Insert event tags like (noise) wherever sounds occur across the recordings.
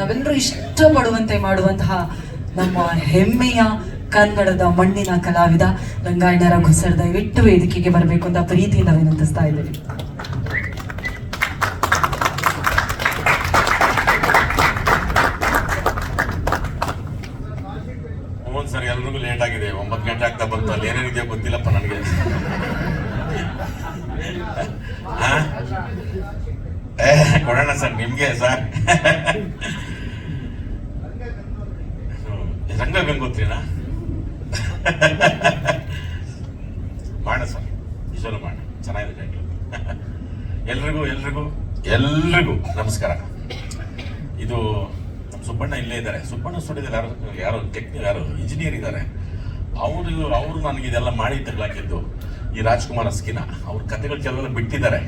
ನಾವೆಲ್ಲರೂ ಇಷ್ಟಪಡುವಂತೆ ಮಾಡುವಂತಹ ನಮ್ಮ ಹೆಮ್ಮೆಯ ಕನ್ನಡದ ಮಣ್ಣಿನ ಕಲಾವಿದ ರಂಗಾಯಣ ರಘು ಸರ್ ದಯವಿಟ್ಟು ವೇದಿಕೆಗೆ ಬರಬೇಕು ಅಂತ ಪ್ರೀತಿಯಿಂದ ವಿನಂತಿಸ್ತಾ ಇದ್ದೀವಿ ಸರ್ ಎಲ್ರಿಗೂ ಲೇಟ್ ಆಗಿದೆ. ಒಂಬತ್ತು ಗಂಟೆ ಆಗ್ತಾ ಬಂತು. ಅಲ್ಲಿ ಏನೇನಿದೆಯೋ ಗೊತ್ತಿಲ್ಲಪ್ಪ ನನಗೆ. (laughs) (laughs) ಕೊಡೋಣ ಸರ್ ನಿಮ್ಗೆ ಸರ್. (laughs) ರಂಗ ಗಂಗೋತ್ರಿನಾ? (laughs) ಮಾಡ ಸರ್ ನಿಜವಲ್ಲೂ ಮಾಡ ಚೆನ್ನಾಗಿದೆ ಜಾಗ ಎಲ್ರಿಗೂ ಎಲ್ರಿಗೂ ಎಲ್ರಿಗೂ ನಮಸ್ಕಾರ. ಇದು ನಮ್ಮ ಸುಬ್ಬಣ್ಣ ಇಲ್ಲೇ ಇದ್ದಾರೆ. ಸುಬ್ಬಣ್ಣ ಸ್ಟುಡಿಯೋದಲ್ಲಿ ಯಾರು ಯಾರು ಟೆಕ್ನಿಕ್ ಯಾರು ಇಂಜಿನಿಯರ್ ಇದ್ದಾರೆ. ಅವರು ಅವರು ನನಗೆ ಇದೆಲ್ಲ ಮಾಡಿ ತಗ್ಲಾಕಿದ್ದು ಈ ರಾಜ್ಕುಮಾರ್ ಅಸ್ಕಿನ ಅವ್ರ ಕತೆಗಳು ಕೆಲವೆಲ್ಲ ಬಿಟ್ಟಿದ್ದಾರೆ.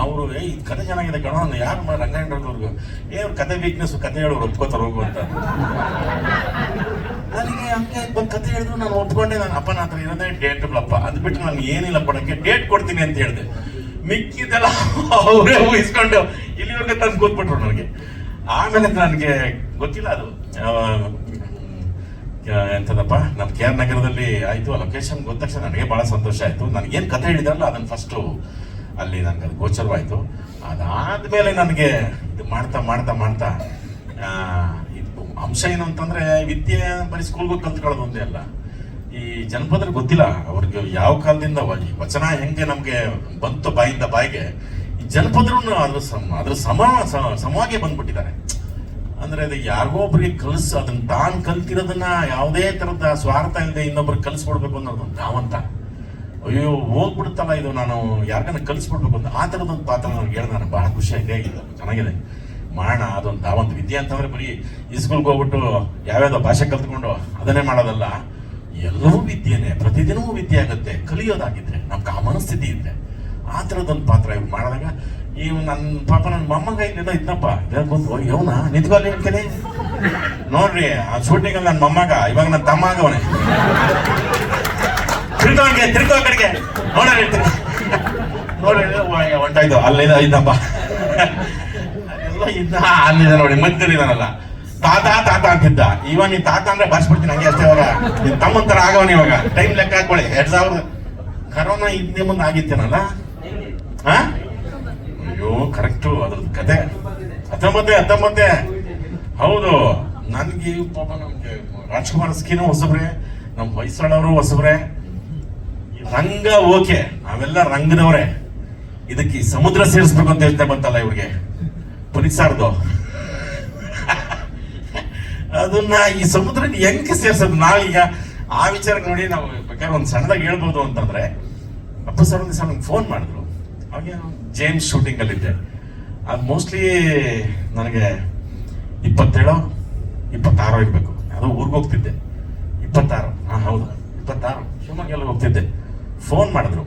ಅವರು ಇದು ಕತೆ ಚೆನ್ನಾಗಿದೆ ಕಣೋ ಯಾರು ಮಾಡಿ ರಂಗಾಯಣವ್ರಿಗೂ ಏ ಅವ್ರ ಕತೆ ವೀಕ್ನೆಸ್ ಕತೆ ಹೇಳೋರು ಒಪ್ಕೋತಾರೆ ಹೋಗು ಅಂತ. ನನಗೆ ಹಂಗೆ ಬಂದು ಕತೆ ಹೇಳಿದ್ರು ನಾನು ಒಪ್ಕೊಂಡೆ, ನಾನು, ಅಪ್ಪ ನನ್ನ ಹತ್ರ ಇರೋದೇ ಡೇಟ್ ಅಪ್ಪ. ಅದು ಬಿಟ್ಟು ನಾನು ಏನಿಲ್ಲ ಕೊಡಕ್ಕೆ ಡೇಟ್ ಕೊಡ್ತೀನಿ ಅಂತ ಹೇಳಿದೆ. ಮಿಕ್ಕಿದೆಲ್ಲ ಅವರೇ ಊಹಿಸ್ಕೊಂಡು ಇಲ್ಲಿವರೆಗೆ ತಂದು ಕೂತ್ಬಿಟ್ರು ನನಗೆ. ಆಮೇಲೆ ನನಗೆ ಗೊತ್ತಿಲ್ಲ ಅದು. ಎಂತದಪ್ಪ ನಮ್ಮ ಕೆ ಆರ್ ನಗರದಲ್ಲಿ ಆಯಿತು ಲೊಕೇಶನ್ ಗೊತ್ತ ತಕ್ಷಣ ನನಗೆ ಭಾಳ ಸಂತೋಷ ಆಯಿತು. ನನಗೇನು ಕತೆ ಹೇಳಿದ್ರಲ್ಲ, ಅದನ್ನು ಫಸ್ಟು ಅಲ್ಲಿ ನನಗೆ ಅದು ಗೋಚರವಾಯಿತು. ಅದಾದಮೇಲೆ ನನಗೆ ಇದು ಮಾಡ್ತಾ ಮಾಡ್ತಾ ಮಾಡ್ತಾ ಇದು ಅಂಶ ಏನು ಅಂತಂದರೆ ವಿದ್ಯೆ ಬರೀ ಸ್ಕೂಲ್ಗೆ ಕಲ್ತ್ಕೊಳ್ಳೋದು ಒಂದೇ ಅಲ್ಲ. ಈ ಜನಪದರು ಗೊತ್ತಿಲ್ಲ ಅವ್ರಿಗೆ ಯಾವ ಕಾಲದಿಂದ ವಚನ ಹೆಂಗೆ ನಮಗೆ ಬಂತು ಬಾಯಿಂದ ಬಾಯಿಗೆ. ಈ ಜನಪದರು ಅದ್ರ ಸಮ ಅದ್ರ ಸಮ ಸಮವಾಗಿ ಬಂದ್ಬಿಟ್ಟಿದ್ದಾರೆ. ಅಂದರೆ ಅದು ಯಾರಿಗೋ ಒಬ್ರಿಗೆ ಕಲಿಸಿ ಅದನ್ನ ತಾನು ಕಲ್ತಿರೋದನ್ನ ಯಾವುದೇ ಥರದ ಸ್ವಾರ್ಥ ಇಲ್ಲದೆ ಇನ್ನೊಬ್ರಿಗೆ ಕಲಿಸ್ಕೊಡ್ಬೇಕು ಅನ್ನೋದು ಒಂದು ನಾವಂತ ಅಯ್ಯೋ ಹೋಗ್ಬಿಡುತ್ತಲ್ಲ ಇದು. ನಾನು ಯಾರಿಗಾನ ಕಲಿಸ್ಬಿಡ್ಬೇಕು ಅಂತ ಆ ಥರದೊಂದು ಪಾತ್ರ ನನಗೆ ಹೇಳಿ ಬಹಳ ಖುಷಿ ಆಗಿದೆ. ಇದು ಚೆನ್ನಾಗಿದೆ. ಮಾಡೋಣ ಅದೊಂದು ಒಂದು ವಿದ್ಯೆ ಅಂತಂದ್ರೆ ಬರೀ ಈ ಸ್ಕೂಲ್ಗೆ ಹೋಗ್ಬಿಟ್ಟು ಯಾವ್ಯಾವ್ದೋ ಭಾಷೆ ಕಲ್ತ್ಕೊಂಡು ಅದನ್ನೇ ಮಾಡೋದಲ್ಲ. ಎಲ್ಲವೂ ವಿದ್ಯೆನೇ. ಪ್ರತಿದಿನವೂ ವಿದ್ಯೆ ಆಗುತ್ತೆ. ಕಲಿಯೋದಾಗಿದ್ರೆ ನಮ್ಮ ಆ ಮನಸ್ಥಿತಿ ಇದ್ರೆ. ಆ ಥರದೊಂದು ಪಾತ್ರ ಇವ್ರು ಮಾಡಿದಾಗ ಇವ್ ನನ್ನ ಪಾಪ ನನ್ನ ಮೊಮ್ಮಗ ಇಲ್ಲಿಂದ ಇದ್ನಪ್ಪ. ಬಂದು ಇವನ ನಿಂತ್ಕೊಳ್ಳಿ ಹೇಳ್ತೀನಿ ನೋಡ್ರಿ, ಆ ಶೂಟಿಂಗಲ್ಲಿ ನನ್ನ ಮೊಮ್ಮಗ, ಇವಾಗ ನನ್ನ ತಮ್ಮ ಆಗವನೆ. ತಿರ್ಗೋ ಆ ಕಡೆಗೆ. ನೋಡ್ರಿ ನೋಡಿ ಹೊಂಟಾಯ್ತು ಅಲ್ಲಿದ ಇದ್ದಪ್ಪ. ಇದ್ದ ಅಲ್ಲಿದೆ ನೋಡಿ ಮಧ್ಯದಲ್ಲಿದಾನಲ್ಲ ತಾತ ತಾತ ಅಂತಿದ್ದ. ಇವ ನೀ ತಾತ ಅಂದ್ರೆ ಬಾರಿಸ್ಬಿಡ್ತೀನಿ, ಹಂಗೆ ಅಷ್ಟೇ ಅವರ ನಿನ್ ತಮ್ಮಂತರ ತರ ಆಗವನ ಇವಾಗ. ಟೈಮ್ ಲೆಕ್ಕ ಹಾಕೊಳ್ಳಿ ಎರಡ್ ಸಾವಿರದ ಕರೋನಾ ಇದ್ದೇ ಮುಂದೆ ಆಗಿತ್ತೇನಲ್ಲ? ಅಯ್ಯೋ ಕರೆಕ್ಟು ಅದ್ರದ್ದು ಕತೆ. ಹತ್ತೊಂಬತ್ತೆ ಹತ್ತೊಂಬತ್ತೆ. ಹೌದು. ನನ್ಗೆ ಪಾಪ ನಮ್ಗೆ ರಾಜ್ಕುಮಾರ್ ಸ್ಕೀನು ಹೊಸಬ್ರೆ. ನಮ್ ಹೊಯ್ಸಳವರು ಹೊಸಬ್ರೆ. ರಂಗ ಓಕೆ. ನಾವೆಲ್ಲ ರಂಗನವರೇ ಇದಕ್ಕೆ ಸಮುದ್ರ ಸೇರಿಸ್ಬೇಕು ಅಂತ ಯೋಚನೆ ಬಂತಲ್ಲ ಇವ್ರಿಗೆ. ಪುಲಿಸಾರ್ದು ಅದನ್ನ ಈ ಸಮುದ್ರ ಹೆಂಗೆ ಸೇರ್ಸೋದು? ನಾವೀಗ ಆ ವಿಚಾರಕ್ಕೆ ನೋಡಿ ನಾವು ಬೇಕಾದ್ರೆ ಒಂದು ಸಣ್ಣದಾಗಿ ಹೇಳ್ಬೋದು ಅಂತಂದ್ರೆ, ಅಪ್ಪ ಸರ್ ಒಂದು ನಂಗೆ ಫೋನ್ ಮಾಡಿದ್ರು. ಅವಾಗ ಜೇಮ್ಸ್ ಶೂಟಿಂಗ್ ಅಲ್ಲಿದ್ದೆ ಅದು ಮೋಸ್ಟ್ಲಿ ನನಗೆ ಇಪ್ಪತ್ತೇಳೋ, ಇಪ್ಪತ್ತಾರೋ ಇರಬೇಕು. ಯಾವುದೋ ಊರಿಗೆ ಹೋಗ್ತಿದ್ದೆ. ಇಪ್ಪತ್ತಾರು. ಹಾಂ, ಹೌದು. ಇಪ್ಪತ್ತಾರು. ಶಿವಮೊಗ್ಗೆಲ್ಲ ಹೋಗ್ತಿದ್ದೆ. ಫೋನ್ ಮಾಡಿದ್ರು.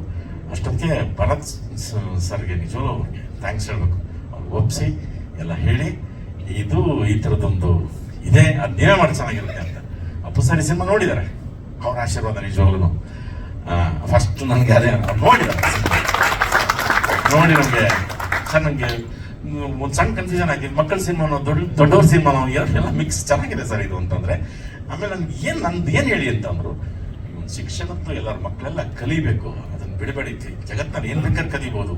ಅಷ್ಟೊತ್ತಿಗೆ ಭರತ್ ಸರ್ಗೆ ನಿಜವೂ ಅವ್ರಿಗೆ ಥ್ಯಾಂಕ್ಸ್ ಹೇಳ್ಬೇಕು. ಅವ್ರು ಒಪ್ಸಿ, ಎಲ್ಲ ಹೇಳಿ, ಇದು ಈ ಥರದೊಂದು ಇದೆ, ಅದು ನೀವೇ ಮಾಡಿ ಚೆನ್ನಾಗಿರುತ್ತೆ ಅಂತ. ಅಪ್ಪು ಸರಿ ಸಿನಿಮಾ ನೋಡಿದ್ದಾರೆ ಅವ್ರ ಆಶೀರ್ವಾದ ನಿಜವಾಗ್ಲೂ ಫಸ್ಟ್ ನನಗೆ ಅದೇ ನೋಡಿದ್ದಾರೆ ನೋಡಿ ನಮಗೆ ಸರ್ ನನಗೆ ಒಂದು ಸಣ್ಣ ಕನ್ಫ್ಯೂಷನ್ ಆಗಿದೆ. ಮಕ್ಕಳ ಸಿನಿಮಾನೋ ದೊಡ್ಡ, ದೊಡ್ಡವ್ರ ಸಿನಿಮಾನೋ ಎಲ್ಲ ಮಿಕ್ಸ್ ಚೆನ್ನಾಗಿದೆ ಸರ್ ಇದು ಅಂತಂದರೆ. ಆಮೇಲೆ ನನ್ಗೆ ಏನು, ನಂದು ಏನು ಹೇಳಿ ಅಂತಂದರು ಶಿಕ್ಷಣದ್ದು ಎಲ್ಲರ ಮಕ್ಕಳೆಲ್ಲ ಕಲಿಬೇಕು. ಅದನ್ನ ಬಿಡಬೇಡಿ. ಜಗತ್ತಲ್ಲಿ ಏನು ಬೇಕಾದ್ರೆ ಕಲಿಬೋದು.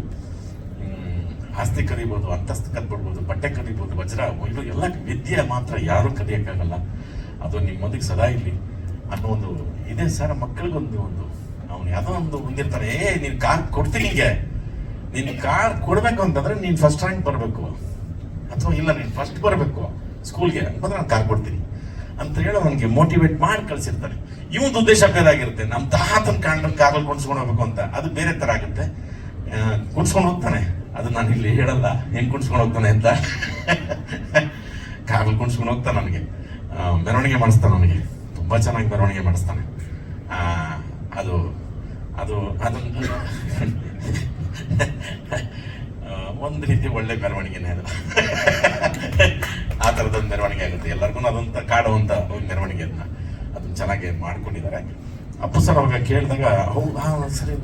ಆಸ್ತಿ ಕಲಿಬೋದು, ಅಂತಸ್ತು ಕಲ್ಬಿಡ್ಬೋದು ಬಟ್ಟೆ ಕಲಿಬೋದು, ವಜ್ರ ಇದು ಎಲ್ಲ ವಿದ್ಯೆ ಮಾತ್ರ ಯಾರು ಕಲಿಯೋಕ್ಕಾಗಲ್ಲ. ಅದು ನಿಮ್ಮೊಂದಿಗೆ ಸದಾ ಇಲ್ಲಿ ಅನ್ನೋ ಒಂದು ಇದೆ ಸರ್, ಮಕ್ಕಳಿಗೊಂದು ಒಂದು. ಅವ್ನು ಯಾವುದೋ ಒಂದು ಹೊಂದಿರ್ತಾನೆ ಏ, ನೀನು ಕಾರ್ ಕೊಡ್ತೀನಿ ಹಿಂಗೆ ನೀನು ಕಾರ್ ಕೊಡ್ಬೇಕು ಅಂತಂದ್ರೆ ನೀನು ಫಸ್ಟ್ ರ್ಯಾಂಕ್ ಬರಬೇಕು. ಅಥವಾ ಇಲ್ಲ, ನೀನು ಫಸ್ಟ್ ಬರಬೇಕು. ಸ್ಕೂಲ್ಗೆ ಬಂದ್ರೆ ನಾನು ಕಾರ್ ಕೊಡ್ತೀನಿ. ಅಂತ ಹೇಳಿ ಅವನಿಗೆ ಮೋಟಿವೇಟ್ ಮಾಡಿ ಕಳಿಸಿರ್ತಾನೆ ಇವನ್ ಉದ್ದೇಶ ಬೇರೆ ನಮ್ಮ ತಾತನ ಕಾಂಡ ಕಾರಲ್ಲಿ ಕುಣಿಸ್ಕೊಂಡು ಹೋಗ್ಬೇಕು ಅಂತ. ಅದು ಬೇರೆ ತರ ಆಗುತ್ತೆ. ಕುಣಿಸ್ಕೊಂಡು ಹೋಗ್ತಾನೆ. ಅದು ನಾನು ಇಲ್ಲಿ ಹೇಳಲ್ಲ. ಹೆಂಗ್ ಕುಣಿಸ್ಕೊಂಡು ಹೋಗ್ತಾನೆ ಅಂತ. ಕಾರಲ್ಲಿ ಕುಣಿಸ್ಕೊಂಡು ಹೋಗ್ತಾನೆ ನನಗೆ ಮೆರವಣಿಗೆ ಮಾಡಿಸ್ತಾನೆ ನನಗೆ ತುಂಬಾ ಚೆನ್ನಾಗಿ ಮೆರವಣಿಗೆ ಮಾಡಿಸ್ತಾನೆ. ಅದು ಅದು ಅದು ಒಂದು ರೀತಿ ಒಳ್ಳೆ ಮೆರವಣಿಗೆನೇ ಅದು. ಥರದೊಂದು ಮೆರವಣಿಗೆ ಆಗುತ್ತೆ. ಎಲ್ಲರಿಗೂ ಅದೊಂದು ಕಾಡುವಂತ ಒಂದು ಅದನ್ನ ಚೆನ್ನಾಗಿ ಮಾಡ್ಕೊಂಡಿದ್ದಾರೆ. ಅಪ್ಪು ಸರ್ ಅವಾಗ ಕೇಳಿದಾಗ ಹೌದಾ ಹಾ ಸರಿ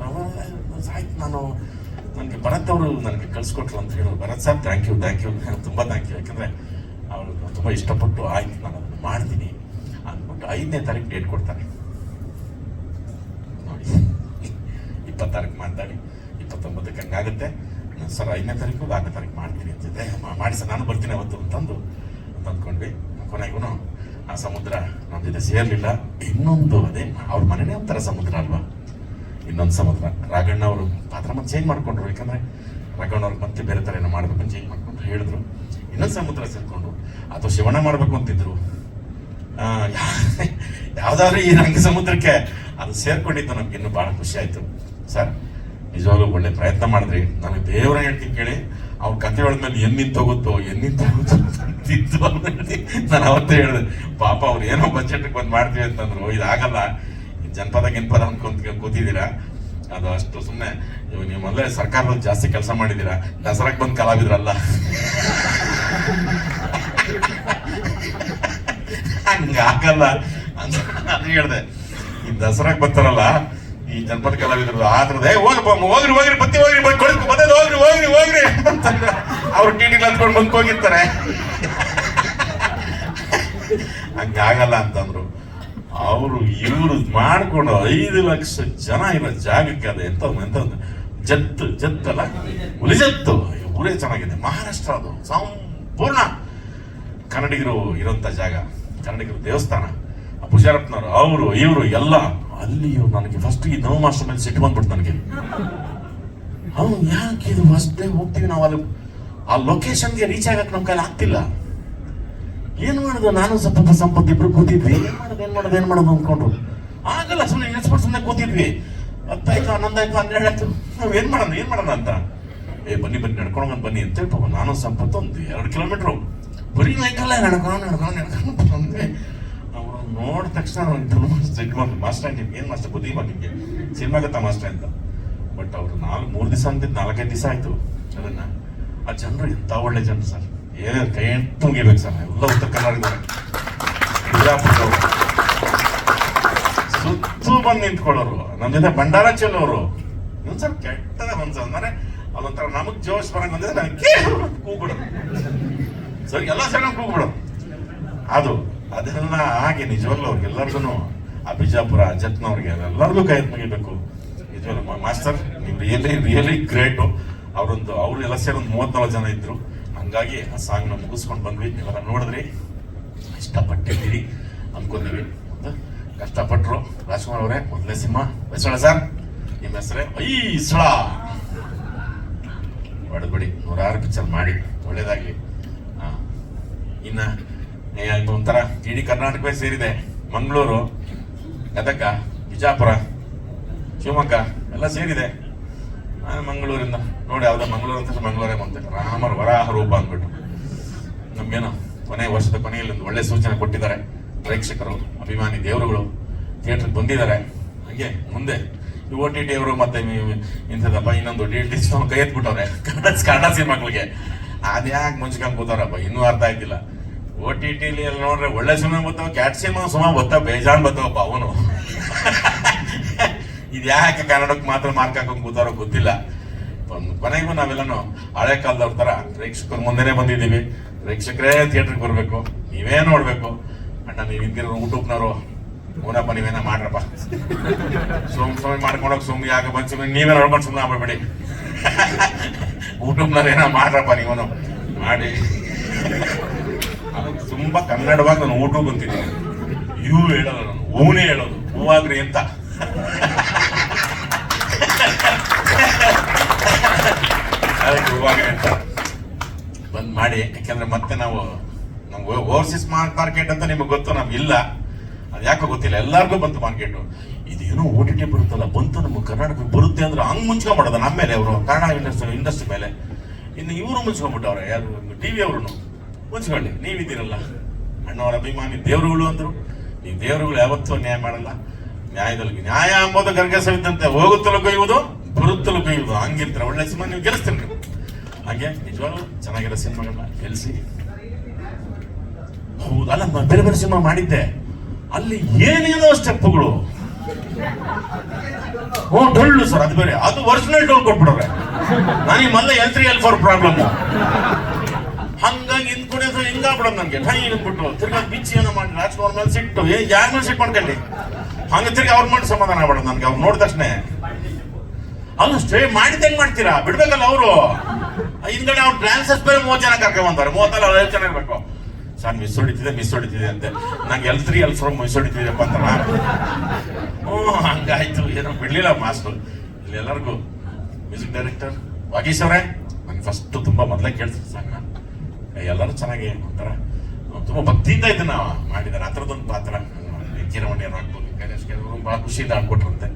ಆಯ್ತು, ನಾನು ನನಗೆ ಭರತ್ ಅವರು ನನಗೆ ಕಳ್ಸಿಕೊಟ್ರು ಅಂತ ಹೇಳೋರು Bharat sir thank you thank you ತುಂಬ ಥ್ಯಾಂಕ್ ಯು ಯಾಕಂದ್ರೆ ಅವರು ತುಂಬ ಇಷ್ಟಪಟ್ಟು, ಆಯ್ತು, ನಾನು ಅದನ್ನು ಮಾಡ್ತೀನಿ. ಅಂದ್ಬಿಟ್ಟು ಐದನೇ ತಾರೀಕು ಡೇಟ್ ಕೊಡ್ತಾರೆ. ನೋಡಿ ಇಪ್ಪತ್ತಾರೀಕು ಮಾತಾಡಿ ಇಪ್ಪತ್ತೊಂಬತ್ತಕ್ಕೆ ಹಂಗಾಗುತ್ತೆ. ಸರ್, ಐದನೇ ತಾರೀಕು, ಆರನೇ ತಾರೀಕು ಮಾಡ್ತೀನಿ. ಅಂತಿದ್ದೆ. ಮಾಡಿ ಸರ್, ನಾನು ಬರ್ತೀನಿ ಅವತ್ತು. ಅಂತಂದು ಅಂತ ಅಂದ್ಕೊಂಡ್ವಿ ಕೊನೆಗೂ ಆ ಸಮುದ್ರ ನಮ್ಮ ಜೊತೆ ಸೇರ್ಲಿಲ್ಲ. ಇನ್ನೊಂದು ಅದೇ, ಅವ್ರ ಮನೆನೇ ಒಂಥರ ಸಮುದ್ರ ಅಲ್ವಾ? ಇನ್ನೊಂದು ಸಮುದ್ರ. ರಾಘಣ್ಣ ಅವರು ಪಾತ್ರ ಮತ್ತೆ ಚೇಂಜ್ ಮಾಡ್ಕೊಂಡ್ರು. ಯಾಕಂದ್ರೆ ರಾಘಣ್ಣ ಅವ್ರಿಗೆ ಮತ್ತೆ ಬೇರೆ ಥರ ಏನೋ ಮಾಡ್ಬೇಕು ಚೇಂಜ್ ಮಾಡ್ಕೊಂಡ್ರು ಹೇಳಿದ್ರು. ಇನ್ನೊಂದು ಸಮುದ್ರ ಸೇರ್ಕೊಂಡು ಅಥವಾ ಶಿವಣ್ಣ ಮಾಡಬೇಕು ಅಂತಿದ್ರು. ಯಾವ್ದಾದ್ರು ಈ ರಂಗ ಸಮುದ್ರಕ್ಕೆ ಅದು ಸೇರ್ಕೊಂಡಿದ್ದು ನಮ್ಗೆ ಇನ್ನೂ ಬಹಳ ಖುಷಿ ಆಯ್ತು. ಸರ್, ನಿಜವಾಗ್ಲೂ ಒಳ್ಳೆ ಪ್ರಯತ್ನ ಮಾಡಿದ್ರಿ. ನನಗೆ ದೇವರ ಹೇಳ್ತೀನಿ ಕೇಳಿ. ಅವ್ರ ಕಥೆ ಮೇಲೆ ಎನ್ನಿಂದ ತಗೋತೋ ಎನ್ನಿಂದ ನಿಂತೋಗುತ್ತೋ ಅನ್ನೋದು ನಾನು ಅವತ್ತೇ ಹೇಳಿದೆ, ಪಾಪ ಅವ್ರು ಏನೋ ಬಜೆಟ್ ಬಂದು ಮಾಡ್ತೀವಿ ಅಂತಂದ್ರು, ಇದಾಗಲ್ಲ. ಜನಪದ, ಗಿನ್ಪದ ಅನ್ಕೊಂತ ಕೂತಿದ್ದೀರಾ? ಅದು ಅಷ್ಟು ಸುಮ್ಮನೆ ನೀವು ಮೊದಲೇ ಸರ್ಕಾರದಲ್ಲಿ ಜಾಸ್ತಿ ಕೆಲಸ ಮಾಡಿದ್ದೀರಾ? ದಸರಾಕ್ ಬಂದು ಕಲಾವಿದ್ರಲ್ಲ? ಹಂಗಾಗಲ್ಲ. ಅಂತ ನಾನು ಹೇಳ್ದೆ, ಈ ದಸರಾಕ್ ಬರ್ತಾರಲ್ಲ, ಈ ಜನಪದ ಕಲಾವಿದ್ರು ಆದ್ರದೇ ಹೋಗಪ್ಪ ಹೋಗ್ರಿ ಹೋಗ್ರಿ, ಬತ್ತಿ ಹೋಗ್ರಿ, ಬಂದ್ ಬಂದದ ಹೋಗ್ರಿ ಹೋಗ್ರಿ ಹೋಗ್ರಿ. ಅಂತ ಅವ್ರು ಟಿ ಅಂದ್ಕೊಂಡು ಬಂದ್ ಹೋಗಿರ್ತಾರೆ (laughs) ಹಂಗಾಗಲ್ಲ ಅಂತಂದ್ರು. ಅವರು ಇವರು ಮಾಡ್ಕೊಂಡು ಐದು ಲಕ್ಷ ಜನ ಇರೋ ಜಾಗಕ್ಕೆ ಅದು ಎಂತ ಎಂತ ಜತ್ತು, ಜತ್ತಲ್ಲ? ಹುಲಿಜತ್ತು ಊರೇ ಚೆನ್ನಾಗಿದೆ. ಮಹಾರಾಷ್ಟ್ರ ಅದು. ಸಂಪೂರ್ಣ ಕನ್ನಡಿಗರು ಇರೋಂಥ ಜಾಗ. ಕನ್ನಡಿಗರು ದೇವಸ್ಥಾನ. ಪುಷಾರಪ್ಪನವರು ಅವರು, ಇವರು ಎಲ್ಲ. ಅಲ್ಲಿಯೂ ನನಗೆ ಫಸ್ಟ್ ಈ ನವ ಮಾಸ್ಟರ್ ಮೇಲೆ ಸಿಟ್ಟು ಬಂದ್ಬಿಟ್ಟು ನನಗೆ. ಅವ್ನು ಯಾಕೆ ಇದು ಫಸ್ಟ್ ಹೋಗ್ತೀವಿ ನಾವು ಅಲ್ಲಿ? ಆ ಲೊಕೇಶನ್ಗೆ ರೀಚ್ ಆಗಕ್ಕೆ ನಮ್ಮ ಕೈಲಿ ಆಗ್ತಿಲ್ಲ. ಏನ್ ಮಾಡೋದು? ನಾನು ಸ್ವಲ್ಪ ಸಂಪತ್ತು ಇಬ್ರು ಕೂತಿದ್ವಿ. ಏನು ಮಾಡೋದು? ಏನು ಮಾಡೋದು? ಏನು ಮಾಡೋದು ಅಂದ್ಕೊಂಡು ಆಗಲ್ಲ ಸುಮ್ಮನೆ ನೆನೆಸ್ಬಿಟ್ಟು ಸುಮ್ಮನೆ ಕೂತಿದ್ವಿ. ಹತ್ತಾಯ್ತು ಹನ್ನೊಂದು ಆಯ್ತು, ಹನ್ನೆರಡು ಆಯ್ತು. ನಾವ್ ಏನು ಮಾಡೋಣ? ಏನು ಮಾಡೋಣ ಅಂತ. ಏ, ಬನ್ನಿ ಬನ್ನಿ ನಡ್ಕೊಂಡು ಬನ್ನಿ ಅಂತ ಪಾಪ ನಾನು ಸಂಪತ್ತು ಒಂದು ಎರಡು ಕಿಲೋಮೀಟ್ರು ಬರೀ ನೈಟಲ್ಲ ನಡ್ಕೊಂಡು ನಡ್ಕೊಂಡು ನಡ್ಕೊಂಡು ಬಂದೆ ಅವರು ನೋಡಿದ ತಕ್ಷಣ ಬಂದು ಮಾಸ್ಟರ್ ನಿಮ್ಗೆ ಏನು ಮಾಸ್ಟರ್ ಬುದ್ಧಿ ನಿಮಗೆ? ಸಿನಿಮಾ ಗೊತ್ತಾ ಮಾಸ್ಟರ್ ಅಂತ? ಬಟ್ ಅವರು ನಾಲ್ಕು, ಮೂರು ದಿವಸ ಅಂತಿದ್ದು ನಾಲ್ಕೈದು ದಿವಸ ಆಯ್ತು. ಅದನ್ನ. ಆ ಜನರು ಎಂತ ಒಳ್ಳೆ ಜನರು ಸರ್? ಏನೇ ಕೈ ಎಂಟು ಸರ್, ಎಲ್ಲ ಉತ್ತರ ಕನ್ನಡದವ್ರೆ ಬಿಜಾಪುರದವ್ರು. ಸುತ್ತು ಬಂದು ನಿಂತ್ಕೊಳ್ಳೋರು ನಮ್ಮ ಜೊತೆ ಭಂಡಾರ ಚೆಲ್ಲೋರು. ಒಂದ್ ಸ್ವಲ್ಪ ಕೆಟ್ಟದ ಮನ್ಸ, ಅಂದ್ರೆ ಅದೊಂಥರ ನಮಗ್ ಜೋಶ್ ಬರಂಗ್ ಬಂದಿದ್ರೆ ನನಗೆ ಕೂಗ್ಬಿಡೋದು. ಸರಿ, ಎಲ್ಲ ಸರಿ ಕೂಗ್ಬಿಡೋದು. ಅದು, ಅದೆಲ್ಲ ಹಾಗೆ ನಿಜವಲ್ಲ ಅವ್ರಿಗೆಲ್ಲರಿಗೂ ಆ ಬಿಜಾಪುರ ಜತ್ನವ್ರಿಗೆ ಎಲ್ಲರಿಗೂ ಕೈ ಮುಗಿಬೇಕು. ನಿಜವಲ್ಲ ಮಾಸ್ಟರ್, ನೀವು ರಿಯಲಿ ರಿಯಲಿ ಗ್ರೇಟು ಅವರೊಂದು, ಅವರು ಎಲ್ಲ ಸೇರಿ ಒಂದು ಜನ ಇದ್ರು. ಹಂಗಾಗಿ ಆ ಸಾಂಗ್ನ ಮುಗಿಸ್ಕೊಂಡು ಬಂದ್ವಿ. ನೀವೆಲ್ಲ ನೋಡಿದ್ರಿ. ಇಷ್ಟಪಟ್ಟಿದ್ದೀರಿ ಅನ್ಕೊಂಡಿವಿ. ಕಷ್ಟಪಟ್ಟರು ರಾಜ್ಕುಮಾರ್ ಅವರೇ ಮೊದಲನೇ ಸಿಂಹ ಬೈಸಳ ಸರ್, ನಿಮ್ಮ ಹೆಸರೇ? ಐಸಳ ಹೊಡೆದ್ಬಿಡಿ ನೂರಾರು ಪಿಕ್ಚರ್ ಮಾಡಿ. ಒಳ್ಳೇದಾಗಿ ಹಾ. ಇನ್ನ ಇದು ಒಂಥರ ಇಡೀ ಕರ್ನಾಟಕವೇ ಸೇರಿದೆ. ಮಂಗಳೂರು, ಗದಗ, ಬಿಜಾಪುರ, ಶಿವಮೊಗ್ಗ ಎಲ್ಲ ಸೇರಿದೆ. ಮಂಗಳೂರಿಂದ. ನೋಡಿ ಯಾವ್ದೋ ಮಂಗಳೂರು ಅಂತ ಮಂಗಳೂರೇ ಬಂತೆ ರಾಮರ ವರಾಹ ರೂಪ ಅಂದ್ಬಿಟ್ಟು ನಮ್ಗೇನು ಕೊನೆ ವರ್ಷದ ಕೊನೆಯಲ್ಲಿ ಒಂದು ಒಳ್ಳೆ ಸೂಚನೆ ಕೊಟ್ಟಿದ್ದಾರೆ. ಪ್ರೇಕ್ಷಕರು, ಅಭಿಮಾನಿ ದೇವರುಗಳು ಥಿಯೇಟರ್ ಬಂದಿದ್ದಾರೆ. ಹಂಗೆ ಮುಂದೆ ಈ ಓ ಟಿ ಟಿ ಅವರು ಮತ್ತೆ ಇಂಥದಪ್ಪ ಇನ್ನೊಂದು ಡಿ ಟಿ ಕೈ ಎತ್ಬಿಟ್ಟವ್ರೆ. ಕನ್ನಡ ಕನ್ನಡ ಸಿನಿಮಾಗಳಿಗೆ. ಅದ್ಯಾಕೆ ಮುಂಚ್ಕೊಂಡು ಕೂತಾರಪ್ಪ? ಇನ್ನೂ ಅರ್ಥ ಆಯ್ತಿಲ್ಲ ಓ ಟಿ ಟಿಲಿ ಎಲ್ಲ ನೋಡ್ರೆ ಒಳ್ಳೆ ಸಿನಿಮಾ ಬರ್ತಾವ ಕ್ಯಾಟ್ ಸಿನಿಮಾ ಸುಮಾ ಬರ್ತಾವ, ಬೇಜಾನ್ ಬರ್ತಾವಪ್ಪ ಅವನು. (laughs) ಇದ್ಯಾಕೆ ಕನ್ನಡಕ್ಕೆ ಮಾತ್ರ ಮಾರ್ಕ್ ಹಾಕೊಂಡ್ ಕೂತಾರೋ ಗೊತ್ತಿಲ್ಲ. ಕೊನೆಗೂ ನಾವೆಲ್ಲನೂ ಹಳೆ ಕಾಲದವ್ರ ತರ ಪ್ರೇಕ್ಷಕರ ಮುಂದೆನೆ ಬಂದಿದ್ದೀವಿ. ಪ್ರೇಕ್ಷಕರೇ ಥಿಯೇಟರ್ಗೆ ಬರಬೇಕು. ನೀವೇ ನೋಡ್ಬೇಕು. ಅಣ್ಣ, ನೀವು ಹಿಂದಿರೋ ಓನಪ್ಪ ಊನಪ್ಪ ನೀವೇನ ಮಾಡ್ರಪ್ಪ. ಸುಮ್ ಸುಮ್ಮನೆ ಮಾಡ್ಕೊಂಡೋಗಿ ಸುಮ್ಮನೆ ಯಾಕೆ ಬಂದು ಸುಮ್ಮನೆ ನೀವೇ ನೋಡ್ಕೊಂಡು ಸುಮ್ಮನೆ ಆಗ್ಬೇಡಿ ಊಟಕ್ನವ್ರು ಏನೋ ಮಾಡ್ರಪ್ಪ ನೀವನು. ಮಾಡಿ. ತುಂಬಾ ಕನ್ನಡವಾಗಿ ನಾನು ಊಟ ಬಂತಿದ್ದೀನಿ ಇವು ಹೇಳೋದು ನಾನು. ಹೂನೇ ಹೇಳೋದು. ಹೂವಾಗ್ರಿ ಅಂತ. ಅದಕ್ಕೆ ಇವಾಗ ಬಂದ್ ಮಾಡಿ. ಯಾಕಂದ್ರೆ ಮತ್ತೆ ನಾವು ನಮ್ಗೆ ಓವರ್ಸೀಸ್ ಮಾರ್ಕೆಟ್ ಅಂತ ನಿಮಗೆ ಗೊತ್ತು, ನಮ್ಗೆ ಇಲ್ಲ. ಅದು ಯಾಕೋ ಗೊತ್ತಿಲ್ಲ. ಎಲ್ಲರಿಗೂ ಬಂತು ಮಾರ್ಕೆಟ್ ಇದೇನು ಓ ಟಿ ಟಿ ಬರುತ್ತಲ್ಲ, ಬಂತು ನಮ್ಮ ಕರ್ನಾಟಕಕ್ಕೆ ಬರುತ್ತೆ ಅಂದ್ರೆ ಹಂಗೆ ಮುಂಚ್ಕೊಂಡ್ಬಿಡೋದು ನಮ್ಮ ಮೇಲೆ ಅವರು ಕನ್ನಡ ಇಂಡಸ್ಟ್ರಿ ಇಂಡಸ್ಟ್ರಿ ಮೇಲೆ. ಇನ್ನು ಇವರು ಮುಂಚ್ಕೊಂಡ್ಬಿಟ್ಟವ್ರೆ. ಯಾರು? ಟಿ ವಿ ಅವರು ಮುಂಚ್ಕೊಳ್ಳಿ. ನೀವಿದ್ದೀರಲ್ಲ. ಅಣ್ಣವರ ಅಭಿಮಾನಿ ದೇವರುಗಳು ಅಂದರು. ನೀವು ದೇವರುಗಳು ಯಾವತ್ತೂ ನ್ಯಾಯ ಮಾಡಲ್ಲ. ನ್ಯಾಯದಲ್ಲಿ ನ್ಯಾಯ ಅಂಬೋದು ಗರ್ಗಸವಿದ್ದಂತೆ ಹೋಗುತ್ತಲೂ ಕೊಯ್ಯುವುದು ಬರುತ್ತಲೂ ಕೊಯ್ಯುವುದು ಹಂಗಿರ್ತಾರೆ ಒಳ್ಳೆ ಸಿನಿಮಾ ನೀವು ಗೆಲ್ಲಿಸ್ತೀರಿ ನೀವು ಹಾಗೆ ನಿಜವಾಗ್ಲೂ ಚೆನ್ನಾಗಿರೋ ಸಿನಿಮಾಗಳನ್ನ ಗೆಲ್ಸಿ ಹೌದಲ್ಲ ಬೇರೆ ಬೇರೆ ಸಿನಿಮಾ ಮಾಡಿದ್ದೆ. ಅಲ್ಲಿ ಏನೇನೋ ಸ್ಟೆಪ್ಗಳು ಓ, ಡೊಳ್ಳು ಸರ್, ಅದು ಬೇರೆ. ಅದು ಒರಿಜಿನಲ್ ಡೋಲ್ ಕೊಟ್ಬಿಡೋರೆ. ನನಗೆ ಮಲ್ಲ L three L four problem ಹಂಗಾಗಿ ಹಿಂದ್ ಕುಡಿಯೋದು ಹಿಂಗಾಗ್ಬಿಡೋದು ನನಗೆ. ಟೈ ಅಂದ್ಬಿಟ್ಟು ತಿರ್ಗಾ ಬಿಚ್ಚಿ ಏನೋ ಮಾಡಿ ರಾಜ್ಕುಮಾರ್ ಮೇಲೆ ಸಿಟ್ಟು. ಯಾರ ಮೇಲೆ ಸಿಟ್ಟು ಮಾಡ್ಕೊಳ್ಳಿ ಹಂಗ ತಿರ್ಗಿ ಅವ್ರ ಮಾಡಿ ಸಮಾಧಾನ ಆಗ್ಬಿಡೋದು ನನಗೆ. ಅವ್ರು ನೋಡಿದ ತಕ್ಷಣ ಅಲ್ಲ ಸ್ಟ್ರೇ ಮಾಡಿದ ಹೆಂಗ್ ಮಾಡ್ತೀರಾ? ಬಿಡ್ಬೇಕಲ್ಲ ಅವರು. ಹಿಂದ್ಗಡೆ ಅವ್ರು ಡ್ಯಾನ್ಸರ್ಸ್ ಬೇರೆ ಮೂವತ್ತು ಜನ ಕರ್ಕೊಂಡ್ ಬಂದವ್ರು. ಮೂವತ್ತಲ್ಲ ಐದು ಜನ ಇರ್ಬೇಕು. ಸರ್, ಮಿಸ್ ಹೊಡಿತಿದೆ ಮಿಸ್ ಹೊಡಿತಿದೆ ಅಂತೆ. ನಂಗೆ L three L four miss ಹೊಡಿತಿದೆ ಅಂತ ಹ್ಞೂ, ಹಂಗಾಯ್ತು. ಏನೋ ಬಿಡ್ಲಿಲ್ಲ ಮಾಸ್ಟರ್. ಇಲ್ಲಿ ಎಲ್ಲರಿಗೂ. ಮ್ಯೂಸಿಕ್ ಡೈರೆಕ್ಟರ್ ವಾಗೀಶ್ ಅವರೇ. ನಂಗೆ ಫಸ್ಟ್ ತುಂಬಾ ಮೊದಲೇ ಕೇಳ್ತೀನಿ ಸಾಂಗ್ನ ಎಲ್ಲರೂ ಚೆನ್ನಾಗಿ ಒಂಥರ ತುಂಬಾ ಭಕ್ತಿಯಿಂದ ಇದನ್ನ ಮಾಡಿದ್ದಾರೆ. ಆ ಥರದೊಂದು ಪಾತ್ರ ಕಿರಮಣಿ ಆಗ್ಬೋದು ಕೆಲವರು ಬಹಳ ಖುಷಿಯಿಂದ ಆಡ್ಕೊಟ್ರಂತೆ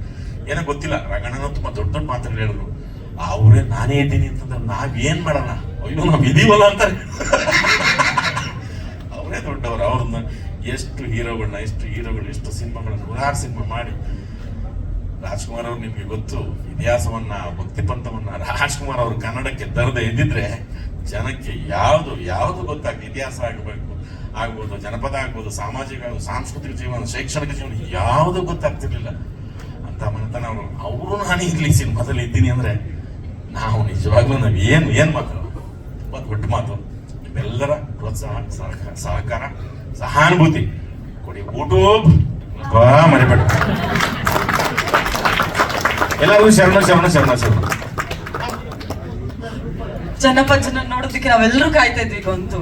ಏನೋ ಗೊತ್ತಿಲ್ಲ. ರಂಗಣ್ಣನೂ ತುಂಬಾ ದೊಡ್ಡ ದೊಡ್ಡ ಮಾತುಗಳು ಹೇಳಿದ್ರು. ಅವರೇ, ನಾನೇ ಇದ್ದೀನಿ ಅಂತಂದ್ರೆ ನಾವೇನ್ ಮಾಡೋಣ? ಅಯ್ಯೋ, ನಾವ್ ಇದೀವಲ್ಲ ಅಂತಾರೆ. (laughs) ಅವರೇ ದೊಡ್ಡವರು. ಅವ್ರನ್ನ ಎಷ್ಟು ಹೀರೋಗಳನ್ನ ಎಷ್ಟು ಹೀರೋಗಳು, ಎಷ್ಟು ಸಿನಿಮಾಗಳನ್ನ ನೂರಾರು ಸಿನಿಮಾ ಮಾಡಿ. ರಾಜ್ಕುಮಾರ್ ಅವ್ರು ನಿಮ್ಗೆ ಗೊತ್ತು, ಇತಿಹಾಸವನ್ನ ಭಕ್ತಿ ಪಂಥವನ್ನ ರಾಜ್ಕುಮಾರ್ ಅವರು ಕನ್ನಡಕ್ಕೆ ತರದೆ ಇದ್ದಿದ್ರೆ ಜನಕ್ಕೆ ಯಾವುದು ಯಾವುದು ಗೊತ್ತಾಗ್ತದೆ ಇತಿಹಾಸ ಆಗಬೇಕು, ಆಗ್ಬೋದು, ಜನಪದ ಆಗ್ಬೋದು, ಸಾಮಾಜಿಕ ಸಾಂಸ್ಕೃತಿಕ ಜೀವನ, ಶೈಕ್ಷಣಿಕ ಜೀವನ, ಯಾವುದು ಗೊತ್ತಾಗ್ತಿರ್ಲಿಲ್ಲ. ಅಂತ ಮನೆತನ ಅವರು ನಾನು ಇರ್ಲಿ ಸಿನಿಮಾದಲ್ಲಿ ಇದ್ದೀನಿ ಅಂದ್ರೆ, ನಾವು ನಿಜವಾಗ್ಲೂ ನಾವು ಏನು ಏನು ಮಾತು ತುಂಬಾ ದೊಡ್ಡ ಮಾತು. ನಿಮ್ಮೆಲ್ಲರ ಪ್ರೋತ್ಸಾಹ ಸಹಕಾರ, ಸಹಾನುಭೂತಿ. ಕೊಡಿ ಯೂಟ್ಯೂಬ್ ಮರಿಬೇಡ. ಎಲ್ಲರೂ ಶರಣ ಶರಣ ಶರಣ ಶರಣ. ಚನ್ನಪ್ಪಜ್ಜನ ನೋಡೋದಕ್ಕೆ ನಾವೆಲ್ಲರೂ ಕಾಯ್ತಾ ಇದ್ವಿ ಗಂತು